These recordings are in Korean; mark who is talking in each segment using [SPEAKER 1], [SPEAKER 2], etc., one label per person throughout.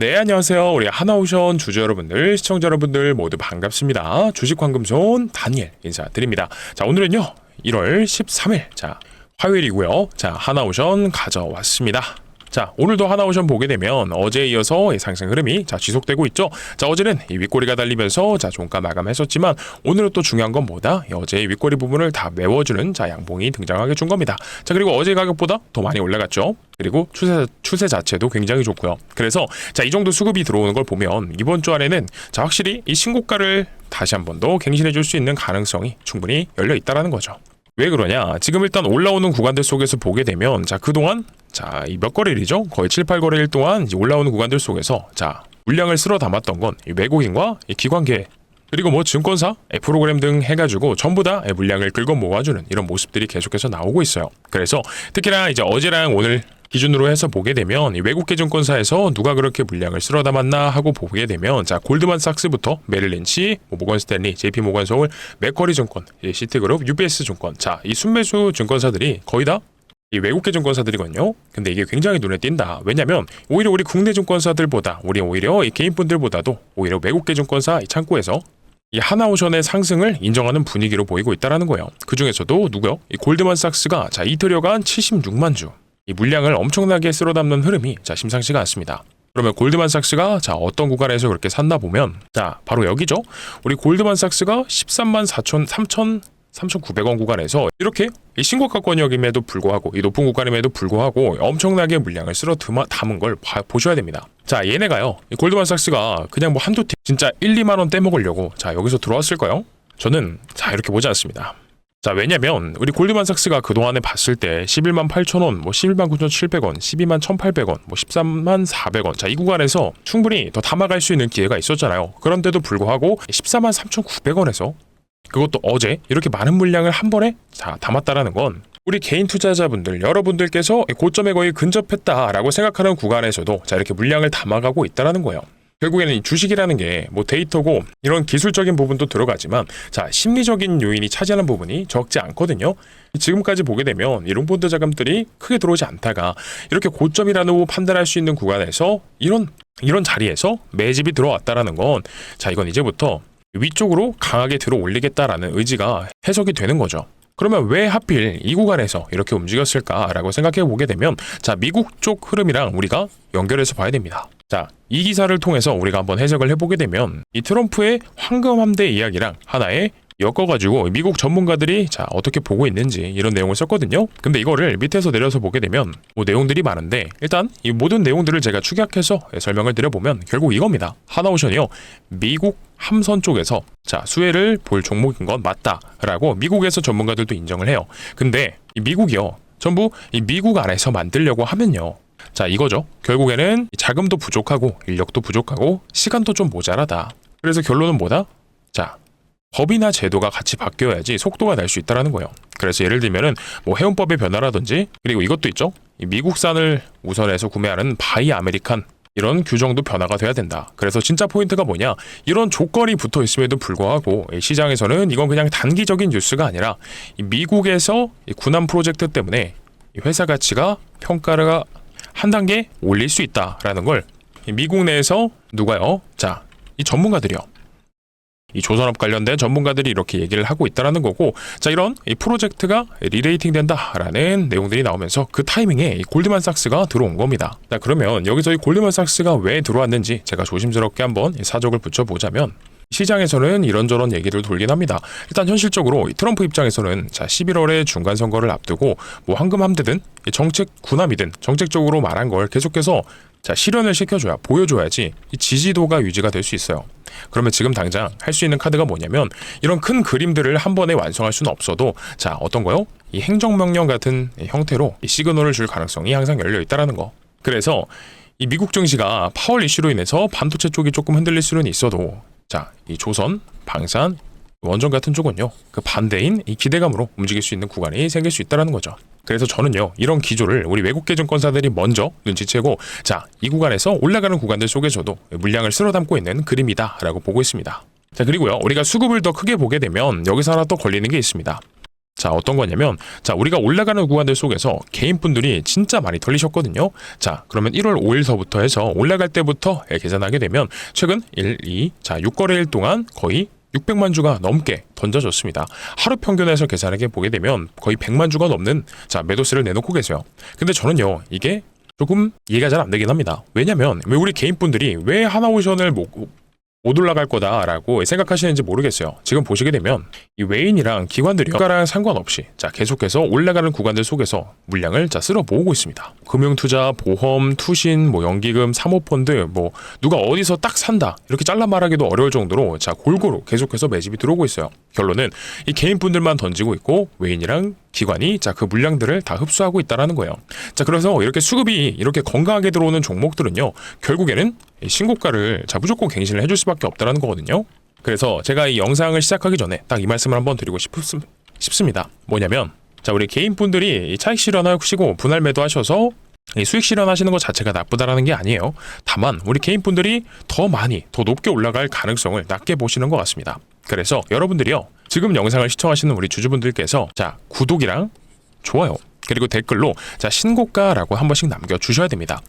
[SPEAKER 1] 네, 안녕하세요. 우리 하나오션 주주 여러분들, 시청자 여러분들 모두 반갑습니다. 주식황금손 다니엘 인사드립니다. 자, 오늘은요, 1월 13일, 자, 화요일이고요. 자, 하나오션 가져왔습니다. 자, 오늘도 하나오션 보게 되면 어제에 이어서 이 상승 흐름이 자, 지속되고 있죠. 자, 어제는 이 윗꼬리가 달리면서 자, 종가 마감했었지만 오늘은 또 중요한 건 뭐다? 이 어제의 윗꼬리 부분을 다 메워주는 자, 양봉이 등장하게 준 겁니다. 자, 그리고 어제 가격보다 더 많이 올라갔죠. 그리고 추세 추세 자체도 굉장히 좋고요. 그래서 자, 이 정도 수급이 들어오는 걸 보면 이번 주 안에는 자, 확실히 이 신고가를 다시 한 번 더 갱신해 줄 수 있는 가능성이 충분히 열려 있다라는 거죠. 왜 그러냐? 지금 일단 올라오는 구간들 속에서 보게 되면 자 그동안 자 이 몇 거래일이죠? 거의 7, 8거래일 동안 올라오는 구간들 속에서 자 물량을 쓸어 담았던 건이 외국인과 이 기관계 그리고 뭐 증권사 예, 프로그램 등 해가지고 전부 다 예, 물량을 긁어 모아주는 이런 모습들이 계속해서 나오고 있어요. 그래서 특히나 이제 어제랑 오늘 기준으로 해서 보게 되면 이 외국계 증권사에서 누가 그렇게 물량을 쓸어 담았나 하고 보게 되면 자 골드만삭스부터 메릴린치, 뭐 모건 스탠리, JP 모건 서울, 맥커리 증권, 이 시트그룹, UBS 증권 자 이 순매수 증권사들이 거의 다 이 외국계 증권사들이거든요. 근데 이게 굉장히 눈에 띈다. 왜냐면 오히려 우리 국내 증권사들보다 우리 오히려 이 개인분들보다도 오히려 외국계 증권사 이 창구에서 이 하나오션의 상승을 인정하는 분위기로 보이고 있다라는 거예요. 그 중에서도 누구요? 이 골드만삭스가 자 이틀여간 76만 주. 이 물량을 엄청나게 쓸어 담는 흐름이 자 심상치가 않습니다. 그러면 골드만삭스가 자 어떤 구간에서 그렇게 샀나 보면 자 바로 여기죠. 우리 골드만삭스가 13만 4천 3천 3,900원 구간에서 이렇게 이 신고가권역임에도 불구하고 이 높은 구간임에도 불구하고 엄청나게 물량을 쓸어 담은 걸 봐- 보셔야 됩니다. 자 얘네가요 이 골드만삭스가 그냥 뭐 한두 팀 진짜 1, 2만 원 떼먹으려고 자 여기서 들어왔을까요? 저는 자 이렇게 보지 않습니다. 자 왜냐면 우리 골드만 삭스가 그동안에 봤을 때 11만 8천 원, 뭐 11만 9,700원, 12만 1,800원, 뭐 13만 400원 자 이 구간에서 충분히 더 담아갈 수 있는 기회가 있었잖아요. 그런데도 불구하고 14만 3,900원에서 그것도 어제 이렇게 많은 물량을 한 번에 자 담았다라는 건 우리 개인 투자자분들 여러분들께서 고점에 거의 근접했다라고 생각하는 구간에서도 자 이렇게 물량을 담아가고 있다라는 거예요. 결국에는 이 주식이라는 게 뭐 데이터고 이런 기술적인 부분도 들어가지만 자 심리적인 요인이 차지하는 부분이 적지 않거든요. 지금까지 보게 되면 이 롱본드 자금들이 크게 들어오지 않다가 이렇게 고점이라고 판단할 수 있는 구간에서 이런 이런 자리에서 매집이 들어왔다라는 건 자 이건 이제부터 위쪽으로 강하게 들어 올리겠다라는 의지가 해석이 되는 거죠. 그러면 왜 하필 이 구간에서 이렇게 움직였을까라고 생각해 보게 되면 자 미국 쪽 흐름이랑 우리가 연결해서 봐야 됩니다. 자 이 기사를 통해서 우리가 한번 해석을 해보게 되면 이 트럼프의 황금 함대 이야기랑 하나의 엮어가지고 미국 전문가들이 자 어떻게 보고 있는지 이런 내용을 썼거든요. 근데 이거를 밑에서 내려서 보게 되면 뭐 내용들이 많은데 일단 이 모든 내용들을 제가 축약해서 설명을 드려보면 결국 이겁니다. 하나오션이요 미국 함선 쪽에서 자 수혜를 볼 종목인 건 맞다라고 미국에서 전문가들도 인정을 해요. 근데 이 미국이요 전부 이 미국 안에서 만들려고 하면요. 자 이거죠. 결국에는 자금도 부족하고 인력도 부족하고 시간도 좀 모자라다. 그래서 결론은 뭐다? 자 법이나 제도가 같이 바뀌어야지 속도가 날 수 있다라는 거예요. 그래서 예를 들면은 뭐 해운법의 변화라든지 그리고 이것도 있죠. 이 미국산을 우선해서 구매하는 바이 아메리칸 이런 규정도 변화가 돼야 된다. 그래서 진짜 포인트가 뭐냐? 이런 조건이 붙어 있음에도 불구하고 이 시장에서는 이건 그냥 단기적인 뉴스가 아니라 이 미국에서 이 군함 프로젝트 때문에 이 회사 가치가 평가가 한 단계 올릴 수 있다라는 걸이 미국 내에서 누가요? 자, 이 전문가들이요. 이 조선업 관련된 전문가들이 이렇게 얘기를 하고 있다라는 거고 자 이런 이 프로젝트가 리레이팅 된다라는 내용들이 나오면서 그 타이밍에 이 골드만삭스가 들어온 겁니다. 자 그러면 여기서 이 골드만삭스가 왜 들어왔는지 제가 조심스럽게 한번 이 사족을 붙여보자면 시장에서는 이런저런 얘기를 돌긴 합니다. 일단 현실적으로 이 트럼프 입장에서는 자 11월에 중간 선거를 앞두고 뭐 황금 함대든 이 정책 군함이든 정책적으로 말한 걸 계속해서 자 실현을 시켜줘야 보여줘야지 이 지지도가 유지가 될 수 있어요. 그러면 지금 당장 할 수 있는 카드가 뭐냐면 이런 큰 그림들을 한 번에 완성할 수는 없어도 자 어떤 거요? 이 행정명령 같은 형태로 이 시그널을 줄 가능성이 항상 열려 있다라는 거. 그래서 이 미국 증시가 파월 이슈로 인해서 반도체 쪽이 조금 흔들릴 수는 있어도 자 이 조선, 방산, 원전 같은 쪽은요 그 반대인 이 기대감으로 움직일 수 있는 구간이 생길 수 있다라는 거죠. 그래서 저는요 이런 기조를 우리 외국계 증권사들이 먼저 눈치채고 자 이 구간에서 올라가는 구간들 속에서도 물량을 쓸어 담고 있는 그림이다라고 보고 있습니다. 자 그리고요 우리가 수급을 더 크게 보게 되면 여기서 하나 또 걸리는 게 있습니다. 자, 어떤 거냐면, 자, 우리가 올라가는 구간들 속에서 개인분들이 진짜 많이 털리셨거든요. 자, 그러면 1월 5일서부터 해서 올라갈 때부터 예, 계산하게 되면 최근 1, 2, 자, 6거래일 동안 거의 600만 주가 넘게 던져졌습니다. 하루 평균에서 계산하게 보게 되면 거의 100만 주가 넘는 자, 매도세를 내놓고 계세요. 근데 저는요, 이게 조금 이해가 잘 안 되긴 합니다. 왜냐면 왜 우리 개인분들이 왜 하나오션을 못, 못 올라갈 거다라고 생각하시는지 모르겠어요. 지금 보시게 되면 이 외인이랑 기관들이 가랑 상관없이 자 계속해서 올라가는 구간들 속에서 물량을 자 쓸어 모으고 있습니다. 금융투자, 보험, 투신, 뭐 연기금, 사모펀드 뭐 누가 어디서 딱 산다 이렇게 잘라 말하기도 어려울 정도로 자 골고루 계속해서 매집이 들어오고 있어요. 결론은 이 개인분들만 던지고 있고 외인이랑 기관이 자 그 물량들을 다 흡수하고 있다라는 거예요. 자 그래서 이렇게 수급이 이렇게 건강하게 들어오는 종목들은요 결국에는 이 신고가를 자 무조건 갱신을 해줄 수밖에 없다라는 거거든요. 그래서 제가 이 영상을 시작하기 전에 딱 이 말씀을 한번 드리고 싶, 싶습니다. 뭐냐면 자 우리 개인분들이 이 차익 실현하시고 분할 매도하셔서 이 수익 실현하시는 것 자체가 나쁘다라는 게 아니에요. 다만 우리 개인분들이 더 많이 더 높게 올라갈 가능성을 낮게 보시는 것 같습니다. 그래서 여러분들이요 지금 영상을 시청하시는 우리 주주분들께서 자 구독이랑 좋아요 그리고 댓글로 자 신고가라고 한 번씩 남겨주셔야 됩니다.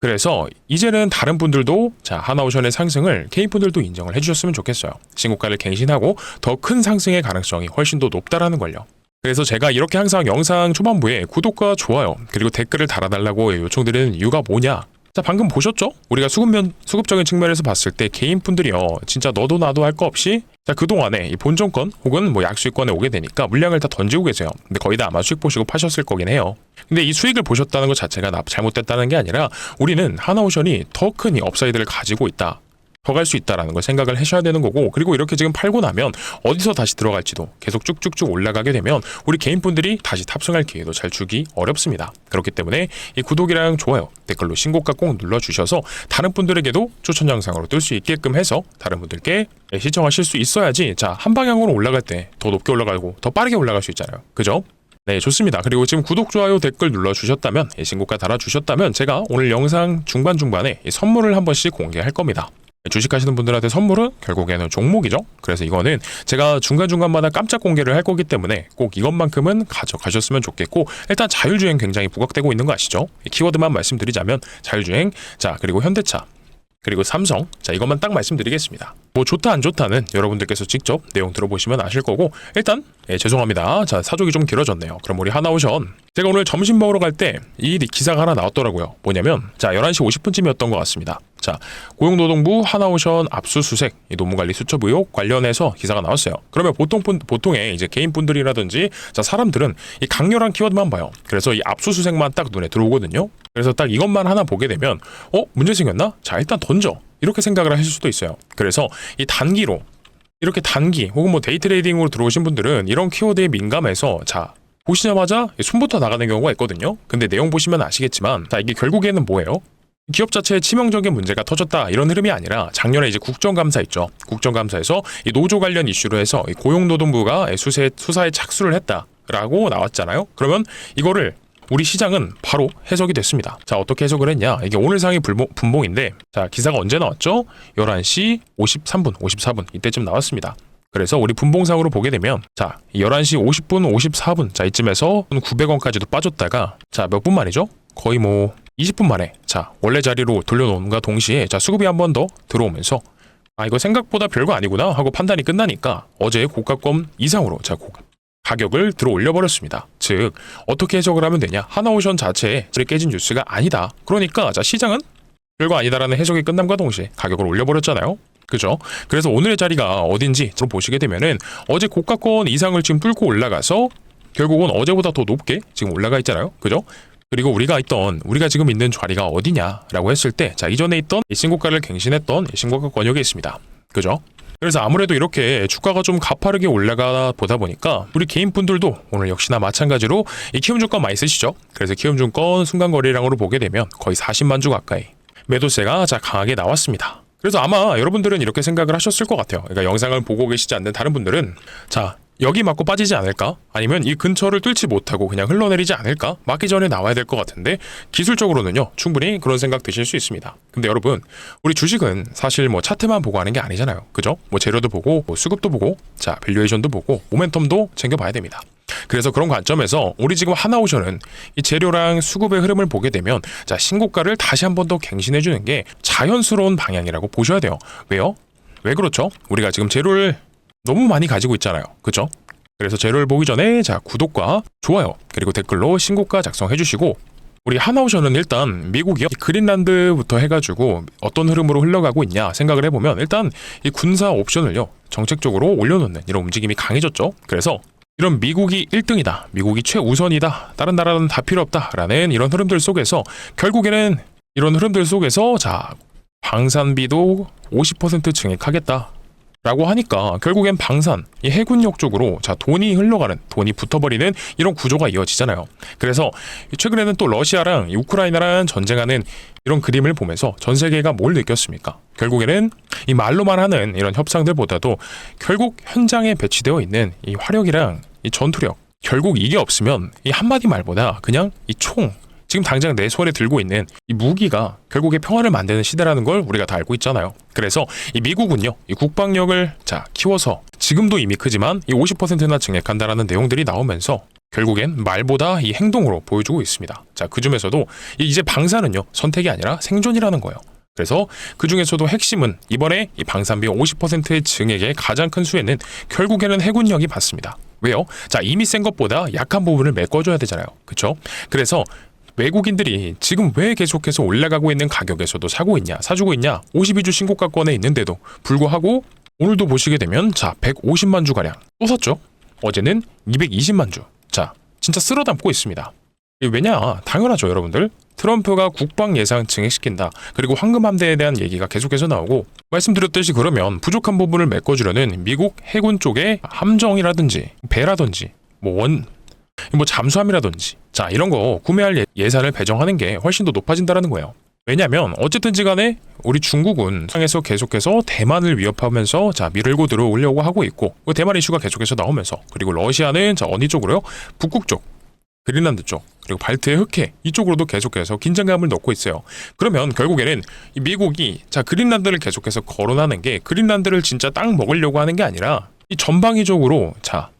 [SPEAKER 1] 그래서 이제는 다른 분들도 자 하나오션의 상승을 개인분들도 인정을 해주셨으면 좋겠어요. 신고가를 갱신하고 더 큰 상승의 가능성이 훨씬 더 높다라는 걸요. 그래서 제가 이렇게 항상 영상 초반부에 구독과 좋아요 그리고 댓글을 달아달라고 요청드리는 이유가 뭐냐? 자 방금 보셨죠? 우리가 수급면 수급적인 측면에서 봤을 때 개인분들이요 진짜 너도 나도 할 거 없이 자 그동안에 이 본전권 혹은 뭐 약수익권에 오게 되니까 물량을 다 던지고 계세요. 근데 거의 다 아마 수익 보시고 파셨을 거긴 해요. 근데 이 수익을 보셨다는 것 자체가 나 잘못됐다는 게 아니라 우리는 하나오션이 더 큰 이 업사이드를 가지고 있다. 더 갈 수 있다라는 걸 생각을 하셔야 되는 거고 그리고 이렇게 지금 팔고 나면 어디서 다시 들어갈지도 계속 쭉쭉쭉 올라가게 되면 우리 개인분들이 다시 탑승할 기회도 잘 주기 어렵습니다. 그렇기 때문에 이 구독이랑 좋아요, 댓글로 신고가 꼭 눌러주셔서 다른 분들에게도 추천 영상으로 뜰 수 있게끔 해서 다른 분들께 시청하실 수 있어야지 자 한 방향으로 올라갈 때 더 높게 올라가고 더 빠르게 올라갈 수 있잖아요. 그죠? 네, 좋습니다. 그리고 지금 구독, 좋아요, 댓글 눌러주셨다면, 예, 신고가 달아주셨다면, 제가 오늘 영상 중반중반에 이 선물을 한 번씩 공개할 겁니다. 주식 하시는 분들한테 선물은 결국에는 종목이죠. 그래서 이거는 제가 중간중간마다 깜짝 공개를 할 거기 때문에 꼭 이것만큼은 가져가셨으면 좋겠고 일단 자율주행 굉장히 부각되고 있는 거 아시죠? 이 키워드만 말씀드리자면 자율주행, 자 그리고 현대차, 그리고 삼성, 자 이것만 딱 말씀드리겠습니다. 뭐 좋다 안 좋다는 여러분들께서 직접 내용 들어보시면 아실 거고 일단 예, 죄송합니다. 자 사족이 좀 길어졌네요. 그럼 우리 하나오션 제가 오늘 점심 먹으러 갈 때 이 기사가 하나 나왔더라고요. 뭐냐면 자 11시 50분쯤이었던 것 같습니다. 자 고용노동부 하나오션 압수수색 이 노무관리 수첩 의혹 관련해서 기사가 나왔어요. 그러면 보통 분 보통의 이제 개인 분들이라든지 자 사람들은 이 강렬한 키워드만 봐요. 그래서 이 압수수색만 딱 눈에 들어오거든요. 그래서 딱 이것만 하나 보게 되면 어 문제 생겼나? 자 일단 던져 이렇게 생각을 하실 수도 있어요. 그래서 이 단기로 이렇게 단기 혹은 뭐 데이 트레이딩으로 들어오신 분들은 이런 키워드에 민감해서 자 보시자마자 손부터 나가는 경우가 있거든요. 근데 내용 보시면 아시겠지만 자 이게 결국에는 뭐예요? 기업 자체에 치명적인 문제가 터졌다 이런 흐름이 아니라 작년에 이제 국정감사 있죠. 국정감사에서 이 노조 관련 이슈로 해서 이 고용노동부가 수세 수사에 착수를 했다라고 나왔잖아요. 그러면 이거를 우리 시장은 바로 해석이 됐습니다. 자, 어떻게 해석을 했냐? 이게 오늘 상이 불봉, 분봉 인데, 자, 기사가 언제 나왔죠? 11시 53분, 54분, 이때쯤 나왔습니다. 그래서 우리 분봉상으로 보게 되면, 자, 11시 50분, 54분, 자, 이쯤에서 900원까지도 빠졌다가, 자, 몇 분 만이죠? 거의 뭐, 20분 만에, 자, 원래 자리로 돌려놓음과 동시에, 자, 수급이 한 번 더 들어오면서, 아, 이거 생각보다 별거 아니구나 하고 판단이 끝나니까, 어제 고가권 이상으로, 자, 고, 가격을 들어 올려버렸습니다. 즉 어떻게 해석을 하면 되냐? 하나오션 자체에 깨진 뉴스가 아니다. 그러니까 자 시장은 별거 아니다라는 해석이 끝남과 동시에 가격을 올려버렸잖아요. 그죠? 그래서 오늘의 자리가 어딘지 좀 보시게 되면은 어제 고가권 이상을 지금 뚫고 올라가서 결국은 어제보다 더 높게 지금 올라가 있잖아요. 그죠? 그리고 우리가 있던 우리가 지금 있는 자리가 어디냐라고 했을 때 자 이전에 있던 이 신고가를 갱신했던 이 신고가 권역에 있습니다. 그죠? 그래서 아무래도 이렇게 주가가 좀 가파르게 올라가 보다 보니까 우리 개인 분들도 오늘 역시나 마찬가지로 이 키움증권 많이 쓰시죠. 그래서 키움증권 순간거래량으로 보게 되면 거의 40만 주 가까이 매도세가 자 강하게 나왔습니다. 그래서 아마 여러분들은 이렇게 생각을 하셨을 것 같아요. 그러니까 영상을 보고 계시지 않는 다른 분들은 자 여기 맞고 빠지지 않을까? 아니면 이 근처를 뚫지 못하고 그냥 흘러내리지 않을까? 맞기 전에 나와야 될 것 같은데 기술적으로는요 충분히 그런 생각 드실 수 있습니다. 근데 여러분 우리 주식은 사실 뭐 차트만 보고 하는 게 아니잖아요. 그죠? 뭐 재료도 보고 뭐 수급도 보고 자 밸류에이션도 보고 모멘텀도 챙겨봐야 됩니다. 그래서 그런 관점에서 우리 지금 하나오션은 이 재료랑 수급의 흐름을 보게 되면 자 신고가를 다시 한 번 더 갱신해 주는 게 자연스러운 방향이라고 보셔야 돼요. 왜요? 왜 그렇죠? 우리가 지금 재료를 너무 많이 가지고 있잖아요. 그죠? 그래서 재료를 보기 전에 자 구독과 좋아요 그리고 댓글로 신고가 작성해 주시고 우리 하나오션은 일단 미국이 그린란드부터 해가지고 어떤 흐름으로 흘러가고 있냐 생각을 해보면 일단 이 군사 옵션을요 정책적으로 올려놓는 이런 움직임이 강해졌죠. 그래서 이런 미국이 1등이다, 미국이 최우선이다, 다른 나라는 다 필요 없다라는 이런 흐름들 속에서 결국에는 이런 흐름들 속에서 자 방산비도 50% 증액하겠다. 라고 하니까 결국엔 방산, 이 해군력 쪽으로 자 돈이 흘러가는 돈이 붙어버리는 이런 구조가 이어지잖아요. 그래서 최근에는 또 러시아랑 이 우크라이나랑 전쟁하는 이런 그림을 보면서 전 세계가 뭘 느꼈습니까? 결국에는 이 말로만 하는 이런 협상들보다도 결국 현장에 배치되어 있는 이 화력이랑 이 전투력 결국 이게 없으면 이 한마디 말보다 그냥 이 총 지금 당장 내 손에 들고 있는 이 무기가 결국에 평화를 만드는 시대라는 걸 우리가 다 알고 있잖아요. 그래서 이 미국은요, 이 국방력을 자 키워서 지금도 이미 크지만 이 50%나 증액한다라는 내용들이 나오면서 결국엔 말보다 이 행동으로 보여주고 있습니다. 자, 그 중에서도 이 이제 방사는요 선택이 아니라 생존이라는 거예요. 그래서 그 중에서도 핵심은 이번에 이 방산비 50%의 증액의 가장 큰 수혜는 결국에는 해군력이 받습니다. 왜요? 자, 이미 센 것보다 약한 부분을 메꿔줘야 되잖아요. 그쵸? 그래서 외국인들이 지금 왜 계속해서 올라가고 있는 가격에서도 사고 있냐, 사주고 있냐, 52주 신고가권에 있는데도 불구하고 오늘도 보시게 되면 자, 150만 주가량 또 샀죠? 어제는 220만 주. 자, 진짜 쓸어 담고 있습니다. 왜냐? 당연하죠, 여러분들. 트럼프가 국방 예상 증액시킨다. 그리고 황금 함대에 대한 얘기가 계속해서 나오고 말씀드렸듯이 그러면 부족한 부분을 메꿔주려는 미국 해군 쪽의 함정이라든지 배라든지 뭐 원 뭐 잠수함이라든지 자 이런 거 구매할 예- 예산을 배정하는 게 훨씬 더 높아진다라는 거예요. 왜냐면 어쨌든지 간에 우리 중국은 상에서 계속해서 대만을 위협하면서 자 밀고 들어오려고 하고 있고 그 대만 이슈가 계속해서 나오면서 그리고 러시아는 자 어디 쪽으로요? 북극 쪽 그린란드 쪽 그리고 발트해 흑해 이쪽으로도 계속해서 긴장감을 넣고 있어요. 그러면 결국에는 이 미국이 자 그린란드를 계속해서 거론하는 게 그린란드를 진짜 딱 먹으려고 하는 게 아니라 이 전방위적으로 자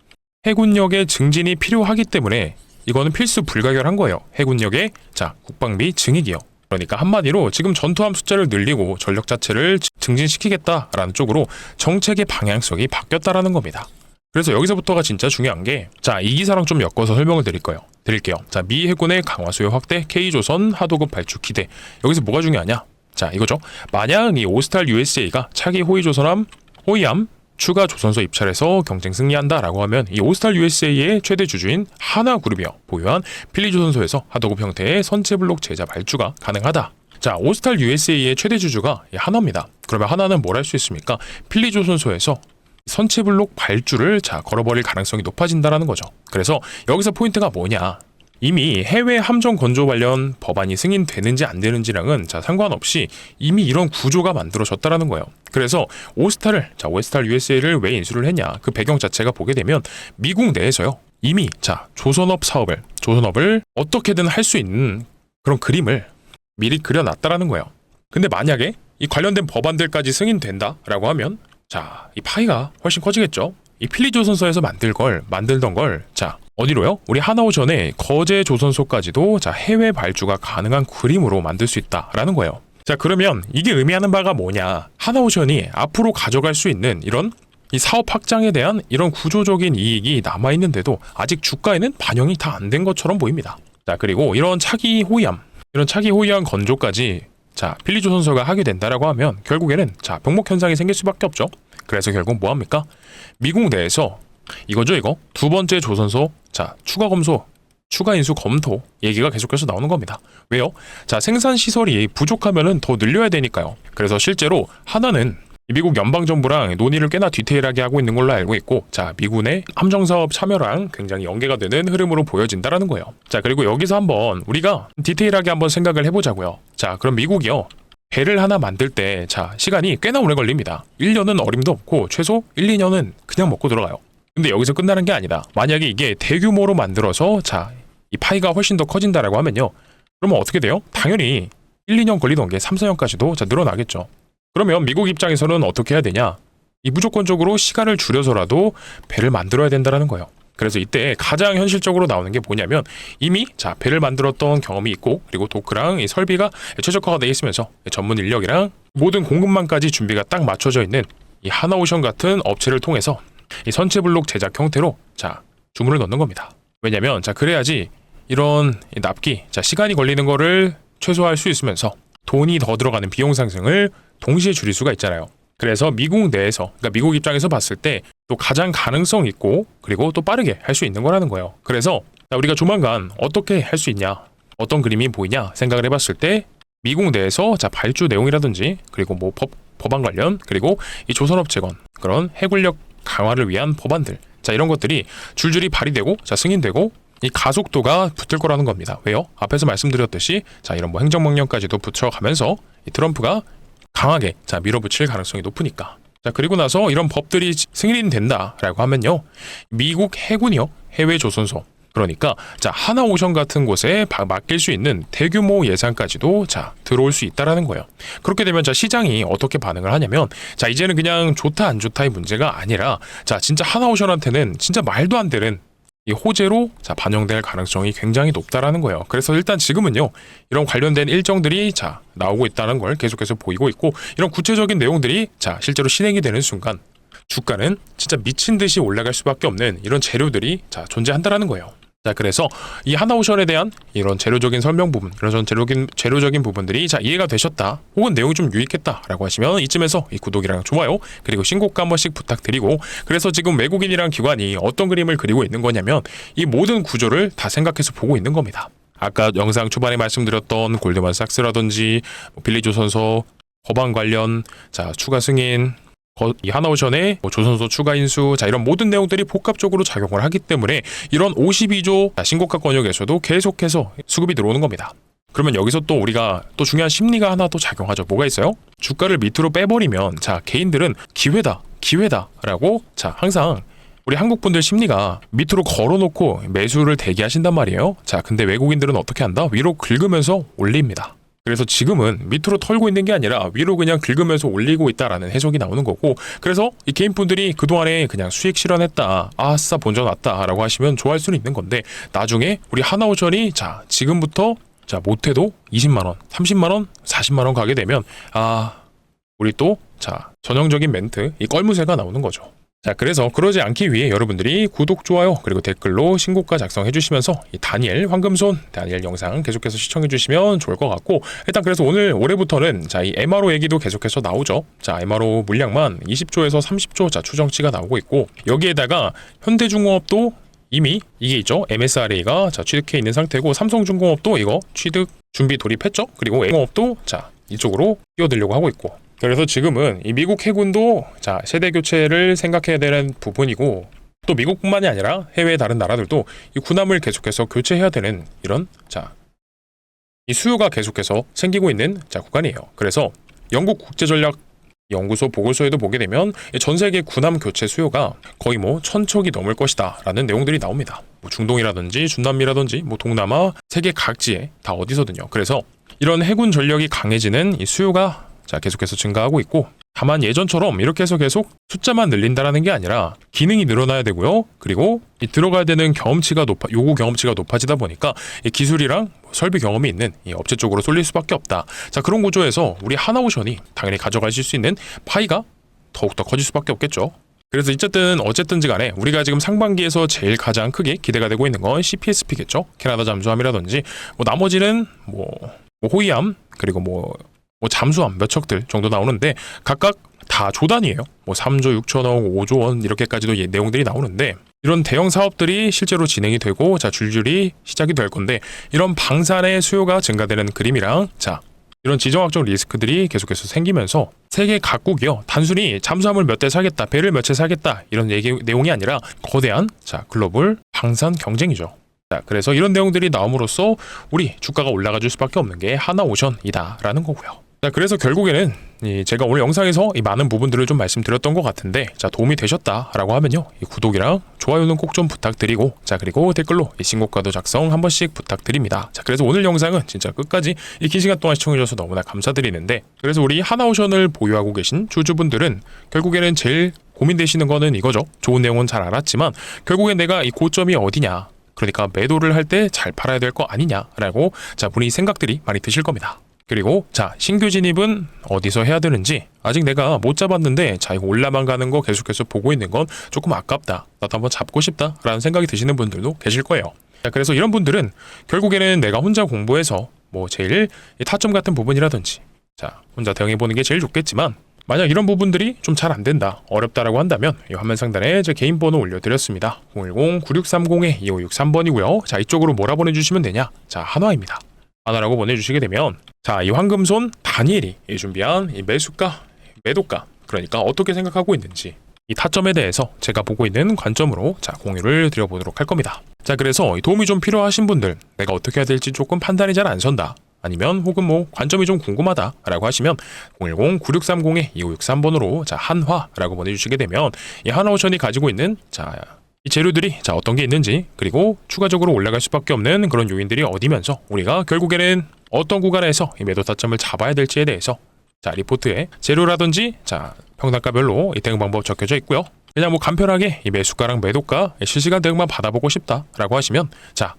[SPEAKER 1] 해군력의 증진이 필요하기 때문에 이거는 필수 불가결한 거예요. 해군력의 자 국방비 증액이요. 그러니까 한마디로 지금 전투함 숫자를 늘리고 전력 자체를 지- 증진시키겠다라는 쪽으로 정책의 방향성이 바뀌었다라는 겁니다. 그래서 여기서부터가 진짜 중요한 게 자 이 기사랑 좀 엮어서 설명을 드릴 거예요. 드릴게요. 자 미 해군의 강화 수요 확대, K조선 하도급 발주 기대. 여기서 뭐가 중요하냐? 자 이거죠. 만약 이 오스탈 USA가 차기 호위 조선함, 호위함 추가 조선소 입찰에서 경쟁 승리한다라고 하면 이 오스탈 USA의 최대 주주인 하나그룹이요 보유한 필리 조선소에서 하도급 형태의 선체 블록 제자 발주가 가능하다. 자 오스탈 USA의 최대 주주가 이 하나입니다. 그러면 하나는 뭘 할 수 있습니까? 필리 조선소에서 선체 블록 발주를 자 걸어버릴 가능성이 높아진다라는 거죠. 그래서 여기서 포인트가 뭐냐? 이미 해외 함정 건조 관련 법안이 승인되는지 안 되는지랑은 자 상관없이 이미 이런 구조가 만들어졌다라는 거예요. 그래서 오스타를 자 오스탈 USA를 왜 인수를 했냐 그 배경 자체가 보게 되면 미국 내에서요 이미 자 조선업 사업을 조선업을 어떻게든 할 수 있는 그런 그림을 미리 그려놨다라는 거예요. 근데 만약에 이 관련된 법안들까지 승인된다라고 하면 자 이 파이가 훨씬 커지겠죠. 이 필리 조선소에서 만들 걸 만들던 걸자 어디로요? 우리 하나오 전에 거제 조선소까지도 자 해외 발주가 가능한 그림으로 만들 수 있다라는 거예요. 자 그러면 이게 의미하는 바가 뭐냐? 하나오션이 앞으로 가져갈 수 있는 이런 이 사업 확장에 대한 이런 구조적인 이익이 남아 있는데도 아직 주가에는 반영이 다 안 된 것처럼 보입니다. 자 그리고 이런 차기 호위함 이런 차기 호위함 건조까지 자 필리 조선소가 하게 된다라고 하면 결국에는 자 병목 현상이 생길 수밖에 없죠. 그래서 결국 뭐 합니까? 미국 내에서 이거죠 이거 두 번째 조선소 자 추가 검소 추가 인수 검토 얘기가 계속해서 나오는 겁니다. 왜요? 자 생산 시설이 부족하면은 더 늘려야 되니까요. 그래서 실제로 하나는 이 미국 연방 정부랑 논의를 꽤나 디테일하게 하고 있는 걸로 알고 있고, 자 미군의 함정 사업 참여랑 굉장히 연계가 되는 흐름으로 보여진다라는 거예요. 자 그리고 여기서 한번 우리가 디테일하게 한번 생각을 해보자고요. 자 그럼 미국이요. 배를 하나 만들 때, 자, 시간이 꽤나 오래 걸립니다. 1년은 어림도 없고, 최소 1, 2년은 그냥 먹고 들어가요. 근데 여기서 끝나는 게 아니다. 만약에 이게 대규모로 만들어서 자, 이 파이가 훨씬 더 커진다라고 하면요. 그러면 어떻게 돼요? 당연히 1, 2년 걸리던 게 3, 4년까지도 자 늘어나겠죠. 그러면 미국 입장에서는 어떻게 해야 되냐? 이 무조건적으로 시간을 줄여서라도 배를 만들어야 된다라는 거예요. 그래서 이때 가장 현실적으로 나오는 게 뭐냐면 이미 자 배를 만들었던 경험이 있고 그리고 도크랑 이 설비가 최적화가 되어 있으면서 전문 인력이랑 모든 공급망까지 준비가 딱 맞춰져 있는 이 하나오션 같은 업체를 통해서 이 선체 블록 제작 형태로 자 주문을 넣는 겁니다. 왜냐면 자 그래야지 이런 이 납기 자 시간이 걸리는 거를 최소화할 수 있으면서 돈이 더 들어가는 비용 상승을 동시에 줄일 수가 있잖아요. 그래서 미국 내에서 그러니까 미국 입장에서 봤을 때 또 가장 가능성 있고 그리고 또 빠르게 할 수 있는 거라는 거예요. 그래서 자, 우리가 조만간 어떻게 할 수 있냐 어떤 그림이 보이냐 생각을 해봤을 때 미국 내에서 자 발주 내용이라든지 그리고 뭐 법, 법안 관련 그리고 이 조선업체건 그런 해군력 강화를 위한 법안들 자 이런 것들이 줄줄이 발의되고 자 승인되고 이 가속도가 붙을 거라는 겁니다. 왜요? 앞에서 말씀드렸듯이 자 이런 뭐 행정명령까지도 붙여가면서 이 트럼프가 강하게 자 밀어붙일 가능성이 높으니까. 자 그리고 나서 이런 법들이 승인이 된다라고 하면요 미국 해군이요 해외 조선소 그러니까 자 하나오션 같은 곳에 바- 맡길 수 있는 대규모 예산까지도 자 들어올 수 있다라는 거예요. 그렇게 되면 자 시장이 어떻게 반응을 하냐면 자 이제는 그냥 좋다 안 좋다의 문제가 아니라 자 진짜 하나오션한테는 진짜 말도 안 되는 이 호재로 자 반영될 가능성이 굉장히 높다라는 거예요. 그래서 일단 지금은요 이런 관련된 일정들이 자 나오고 있다는 걸 계속해서 보이고 있고 이런 구체적인 내용들이 자 실제로 실행이 되는 순간 주가는 진짜 미친 듯이 올라갈 수밖에 없는 이런 재료들이 자 존재한다라는 거예요. 자 그래서 이 하나오션에 대한 이런 재료적인 설명 부분, 이런 재료적인 재료적인 부분들이 자 이해가 되셨다, 혹은 내용이 좀 유익했다라고 하시면 이쯤에서 이 구독이랑 좋아요 그리고 신고가 한 번씩 부탁드리고 그래서 지금 외국인이랑 기관이 어떤 그림을 그리고 있는 거냐면 이 모든 구조를 다 생각해서 보고 있는 겁니다. 아까 영상 초반에 말씀드렸던 골드만 삭스라든지 뭐 빌리조선소 법안 관련 자 추가 승인 거- 이 하나오션의 뭐 조선소 추가 인수 자 이런 모든 내용들이 복합적으로 작용을 하기 때문에 이런 52조 자, 신고가 권역에서도 계속해서 수급이 들어오는 겁니다. 그러면 여기서 또 우리가 또 중요한 심리가 하나 또 작용하죠. 뭐가 있어요? 주가를 밑으로 빼버리면 자 개인들은 기회다 기회다라고 자 항상 우리 한국 분들 심리가 밑으로 걸어놓고 매수를 대기하신단 말이에요. 자 근데 외국인들은 어떻게 한다? 위로 긁으면서 올립니다. 그래서 지금은 밑으로 털고 있는 게 아니라 위로 그냥 긁으면서 올리고 있다라는 해석이 나오는 거고 그래서 이 개인분들이 그동안에 그냥 수익 실현했다 아싸 본전 왔다라고 하시면 좋아할 수는 있는 건데 나중에 우리 하나오션이 자 지금부터 자 못해도 20만 원 30만 원 40만 원 가게 되면 아 우리 또 자 전형적인 멘트 이 껄무새가 나오는 거죠 자 그래서 그러지 않기 위해 여러분들이 구독 좋아요 그리고 댓글로 신고가 작성해 주시면서 이 다니엘 황금손 다니엘 영상 계속해서 시청해 주시면 좋을 것 같고 일단 그래서 오늘 올해부터는 자 이 MRO 얘기도 계속해서 나오죠. 자 MRO 물량만 20조에서 30조 자 추정치가 나오고 있고 여기에다가 현대중공업도 이미 이게 있죠. MSRA가 자 취득해 있는 상태고 삼성중공업도 이거 취득 준비 돌입했죠. 그리고 A공업도 자 이쪽으로 뛰어들려고 하고 있고 그래서 지금은 이 미국 해군도 자 세대 교체를 생각해야 되는 부분이고 또 미국뿐만이 아니라 해외 다른 나라들도 이 군함을 계속해서 교체해야 되는 이런 자 이 수요가 계속해서 생기고 있는 자 구간이에요. 그래서 영국 국제전략 연구소 보고서에도 보게 되면 이전 세계 군함 교체 수요가 거의 뭐 천척이 넘을 것이다라는 내용들이 나옵니다. 뭐 중동이라든지 중남미라든지 뭐 동남아 세계 각지에 다 어디서든요. 그래서 이런 해군 전력이 강해지는 이 수요가 자 계속해서 증가하고 있고 다만 예전처럼 이렇게 해서 계속 숫자만 늘린다라는 게 아니라 기능이 늘어나야 되고요. 그리고 이 들어가야 되는 경험치가 높아 요구 경험치가 높아지다 보니까 이 기술이랑 뭐 설비 경험이 있는 이 업체 쪽으로 쏠릴 수밖에 없다. 자 그런 구조에서 우리 하나오션이 당연히 가져가실 수 있는 파이가 더욱더 커질 수밖에 없겠죠. 그래서 어쨌든 어쨌든지 간에 우리가 지금 상반기에서 제일 가장 크게 기대가 되고 있는 건 CPSP겠죠. 캐나다 잠수함이라든지 뭐 나머지는 뭐, 뭐 호위함 그리고 뭐, 뭐 잠수함 몇 척들 정도 나오는데 각각 다 조단이에요. 뭐 3조 6천억, 5조 원 이렇게까지도 예- 내용들이 나오는데 이런 대형 사업들이 실제로 진행이 되고 자 줄줄이 시작이 될 건데 이런 방산의 수요가 증가되는 그림이랑 자 이런 지정학적 리스크들이 계속해서 생기면서 세계 각국이요 단순히 잠수함을 몇 대 사겠다 배를 몇채 사겠다 이런 얘기 내용이 아니라 거대한 자 글로벌 방산 경쟁이죠. 자 그래서 이런 내용들이 나옴으로써 우리 주가가 올라가 줄 수밖에 없는 게 하나오션이다라는 거고요. 자, 그래서 결국에는 이 제가 오늘 영상에서 이 많은 부분들을 좀 말씀드렸던 것 같은데 자 도움이 되셨다라고 하면요 이 구독이랑 좋아요는 꼭 좀 부탁드리고 자 그리고 댓글로 이 신고가도 작성 한 번씩 부탁드립니다. 자 그래서 오늘 영상은 진짜 끝까지 이 긴 시간 동안 시청해주셔서 너무나 감사드리는데 그래서 우리 하나오션을 보유하고 계신 주주분들은 결국에는 제일 고민되시는 거는 이거죠. 좋은 내용은 잘 알았지만 결국엔 내가 이 고점이 어디냐 그러니까 매도를 할 때 잘 팔아야 될 거 아니냐라고 자 본인 생각들이 많이 드실 겁니다. 그리고 자 신규 진입은 어디서 해야 되는지 아직 내가 못 잡았는데 자 이거 올라만 가는 거 계속해서 보고 있는 건 조금 아깝다. 나도 한번 잡고 싶다 라는 생각이 드시는 분들도 계실 거예요. 자 그래서 이런 분들은 결국에는 내가 혼자 공부해서 뭐 제일 이 타점 같은 부분이라든지 자 혼자 대응해 보는 게 제일 좋겠지만 만약 이런 부분들이 좀 잘 안 된다 어렵다라고 한다면 이 화면 상단에 제 개인 번호 올려드렸습니다. 010-9630-2563번이고요. 자 이쪽으로 뭐라 보내주시면 되냐? 자 한화입니다 하나라고 보내주시게 되면 자 이 황금손 다니엘이 준비한 이 매수가 매도가 그러니까 어떻게 생각하고 있는지 이 타점에 대해서 제가 보고 있는 관점으로 자 공유를 드려보도록 할 겁니다. 자 그래서 이 도움이 좀 필요하신 분들 내가 어떻게 해야 될지 조금 판단이 잘 안 선다. 아니면 혹은 뭐 관점이 좀 궁금하다라고 하시면 010-9630-2563번으로 자 한화라고 보내주시게 되면 이 한화오션이 가지고 있는 자 이 재료들이 자 어떤 게 있는지 그리고 추가적으로 올라갈 수밖에 없는 그런 요인들이 어디면서 우리가 결국에는 어떤 구간에서 이 매도 타점을 잡아야 될지에 대해서 자 리포트에 재료라든지 자 평단가별로 이 대응 방법 적혀져 있고요. 그냥 뭐 간편하게 이 매수가랑 매도가 실시간 대응만 받아보고 싶다라고 하시면 자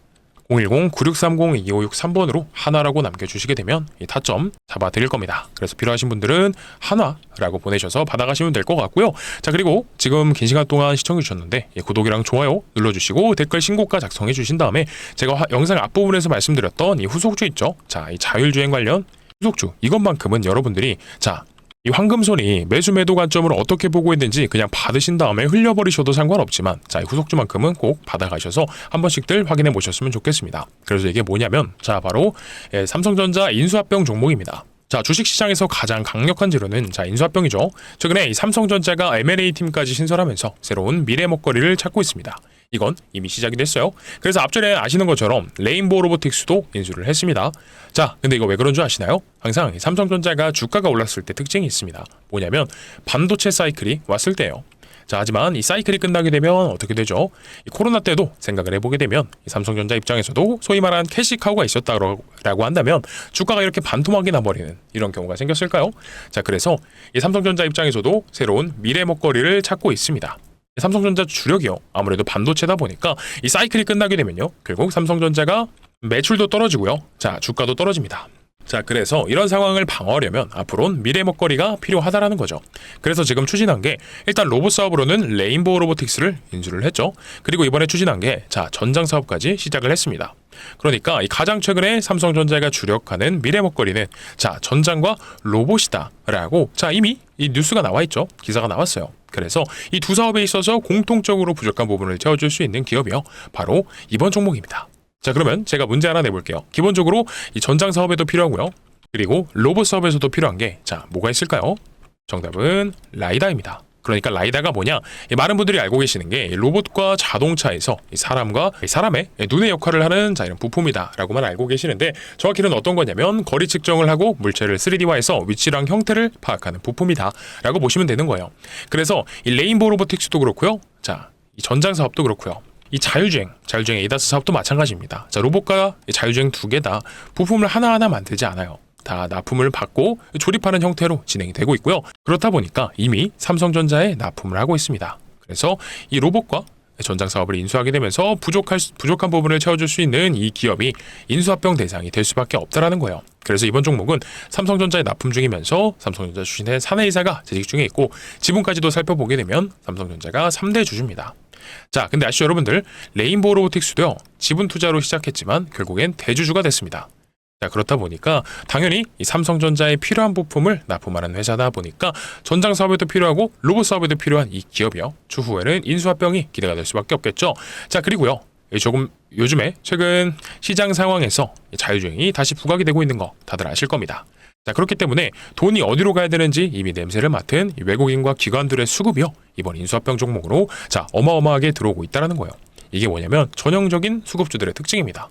[SPEAKER 1] 010-9630-2563번으로 하나라고 남겨주시게 되면 이 타점 잡아드릴 겁니다. 그래서 필요하신 분들은 하나라고 보내셔서 받아가시면 될 것 같고요. 자 그리고 지금 긴 시간 동안 시청해 주셨는데 이 구독이랑 좋아요 눌러주시고 댓글 신고가 작성해 주신 다음에 제가 화- 영상 앞부분에서 말씀드렸던 이 후속주 있죠. 자 이 자율주행 관련 후속주 이것만큼은 여러분들이 자 이 황금손이 매수 매도 관점으로 어떻게 보고 있는지 그냥 받으신 다음에 흘려버리셔도 상관없지만 자, 이 후속주만큼은 꼭 받아가셔서 한 번씩들 확인해 보셨으면 좋겠습니다. 그래서 이게 뭐냐면 자, 바로 예, 삼성전자 인수합병 종목입니다. 자, 주식시장에서 가장 강력한 재료는 자, 인수합병이죠. 최근에 이 삼성전자가 M&A 팀까지 신설하면서 새로운 미래 먹거리를 찾고 있습니다. 이건 이미 시작이 됐어요. 그래서 앞전에 아시는 것처럼 레인보우 로보틱스도 인수를 했습니다. 자, 근데 이거 왜 그런 줄 아시나요? 항상 이 삼성전자가 주가가 올랐을 때 특징이 있습니다. 뭐냐면 반도체 사이클이 왔을 때예요. 자, 하지만 이 사이클이 끝나게 되면 어떻게 되죠? 이 코로나 때도 생각을 해보게 되면 이 삼성전자 입장에서도 소위 말한 캐시 카우가 있었다라고 한다면 주가가 이렇게 반토막이 나버리는 이런 경우가 생겼을까요? 자, 그래서 이 삼성전자 입장에서도 새로운 미래 먹거리를 찾고 있습니다. 삼성전자 주력이요. 아무래도 반도체다 보니까 이 사이클이 끝나게 되면요. 결국 삼성전자가 매출도 떨어지고요. 자, 주가도 떨어집니다. 자, 그래서 이런 상황을 방어하려면 앞으로는 미래 먹거리가 필요하다라는 거죠. 그래서 지금 추진한 게 일단 로봇 사업으로는 레인보우 로보틱스를 인수를 했죠. 그리고 이번에 추진한 게 자, 전장 사업까지 시작을 했습니다. 그러니까 이 가장 최근에 삼성전자가 주력하는 미래 먹거리는 자, 전장과 로봇이다라고 자, 이미 이 뉴스가 나와 있죠. 기사가 나왔어요. 그래서 이 두 사업에 있어서 공통적으로 부족한 부분을 채워줄 수 있는 기업이요. 바로 이번 종목입니다. 자 그러면 제가 문제 하나 내볼게요. 기본적으로 이 전장 사업에도 필요하고요. 그리고 로봇 사업에서도 필요한 게 자 뭐가 있을까요? 정답은 라이다입니다. 그러니까 라이다가 뭐냐? 이 많은 분들이 알고 계시는 게이 로봇과 자동차에서 이 사람과 이 사람의 눈의 역할을 하는 자 이런 부품이다라고만 알고 계시는데 정확히는 어떤 거냐면 거리 측정을 하고 물체를 3D화해서 위치랑 형태를 파악하는 부품이다라고 보시면 되는 거예요. 그래서 이 레인보우 로보틱스도 그렇고요. 자, 이 전장 사업도 그렇고요. 이 자율주행, 자율주행 에이다스 사업도 마찬가지입니다. 자, 로봇과 이 자율주행 두 개 다 부품을 하나하나 만들지 않아요. 다 납품을 받고 조립하는 형태로 진행이 되고 있고요. 그렇다 보니까 이미 삼성전자에 납품을 하고 있습니다. 그래서 이 로봇과 전장 사업을 인수하게 되면서 부족할 수- 부족한 부분을 채워줄 수 있는 이 기업이 인수합병 대상이 될 수밖에 없다라는 거예요. 그래서 이번 종목은 삼성전자에 납품 중이면서 삼성전자 출신의 사내이사가 재직 중에 있고 지분까지도 살펴보게 되면 삼성전자가 3대 주주입니다. 자, 근데 아시죠 여러분들 레인보우 로보틱스도요 지분 투자로 시작했지만 결국엔 대주주가 됐습니다. 자 그렇다 보니까 당연히 이 삼성전자에 필요한 부품을 납품하는 회사다 보니까 전장 사업에도 필요하고 로봇 사업에도 필요한 이 기업이요 추후에는 인수합병이 기대가 될 수밖에 없겠죠. 자 그리고요 이 조금 요즘에 최근 시장 상황에서 이 자율주행이 다시 부각이 되고 있는 거 다들 아실 겁니다. 자 그렇기 때문에 돈이 어디로 가야 되는지 이미 냄새를 맡은 이 외국인과 기관들의 수급이요 이번 인수합병 종목으로 자 어마어마하게 들어오고 있다라는 거예요. 이게 뭐냐면 전형적인 수급주들의 특징입니다.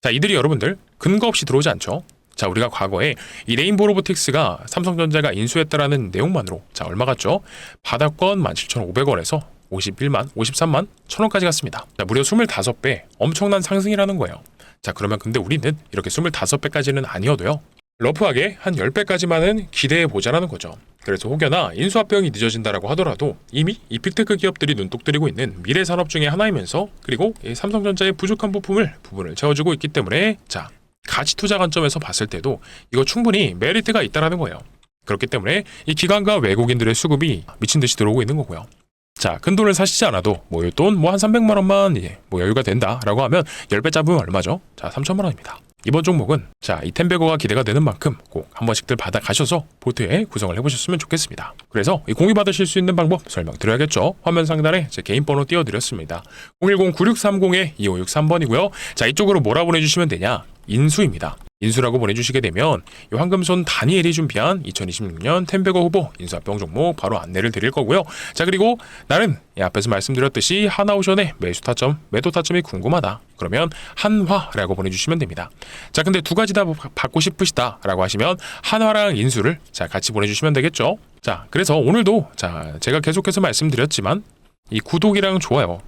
[SPEAKER 1] 자 이들이 여러분들 근거 없이 들어오지 않죠. 자, 우리가 과거에 이 레인보 로보틱스가 삼성전자가 인수했다라는 내용만으로 자, 얼마 갔죠? 바닥권 17,500원에서 51만, 53만 1,000원까지 갔습니다. 자, 무려 25배 엄청난 상승이라는 거예요. 자, 그러면 근데 우리는 이렇게 25배까지는 아니어도요. 러프하게 한 10배까지만은 기대해 보자라는 거죠. 그래서 혹여나 인수합병이 늦어진다라고 하더라도 이미 이 빅테크 기업들이 눈독 들이고 있는 미래 산업 중에 하나이면서 그리고 이 삼성전자의 부족한 부품을 부분을 채워주고 있기 때문에 자 가치 투자 관점에서 봤을 때도 이거 충분히 메리트가 있다라는 거예요. 그렇기 때문에 이 기관과 외국인들의 수급이 미친 듯이 들어오고 있는 거고요. 자, 큰 돈을 사시지 않아도 뭐돈뭐 한 300만 원만 예, 뭐 여유가 된다라고 하면 10배 잡으면 얼마죠? 자, 3천만 원입니다. 이번 종목은 자, 이 텐베거가 기대가 되는 만큼 꼭 한 번씩들 받아 가셔서 포트에 구성을 해 보셨으면 좋겠습니다. 그래서 이 공유 받으실 수 있는 방법 설명드려야겠죠. 화면 상단에 제 개인 번호 띄워 드렸습니다. 010-9630-2563번이고요. 자, 이쪽으로 뭐라 보내 주시면 되냐? 인수입니다. 인수라고 보내주시게 되면 이 황금손 다니엘이 준비한 2026년 텐베거 후보 인수합병 종목 바로 안내를 드릴 거고요. 자 그리고 나는 이 앞에서 말씀드렸듯이 하나오션의 매수 타점, 매도 타점이 궁금하다. 그러면 한화라고 보내주시면 됩니다. 자 근데 두 가지 다 받고 싶으시다라고 하시면 한화랑 인수를 자 같이 보내주시면 되겠죠. 자 그래서 오늘도 자 제가 계속해서 말씀드렸지만 이 구독이랑 좋아요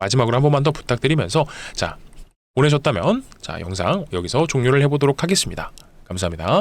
[SPEAKER 1] 마지막으로 한 번만 더 부탁드리면서 자 보내셨다면 자 영상 여기서 종료를 해보도록 하겠습니다. 감사합니다.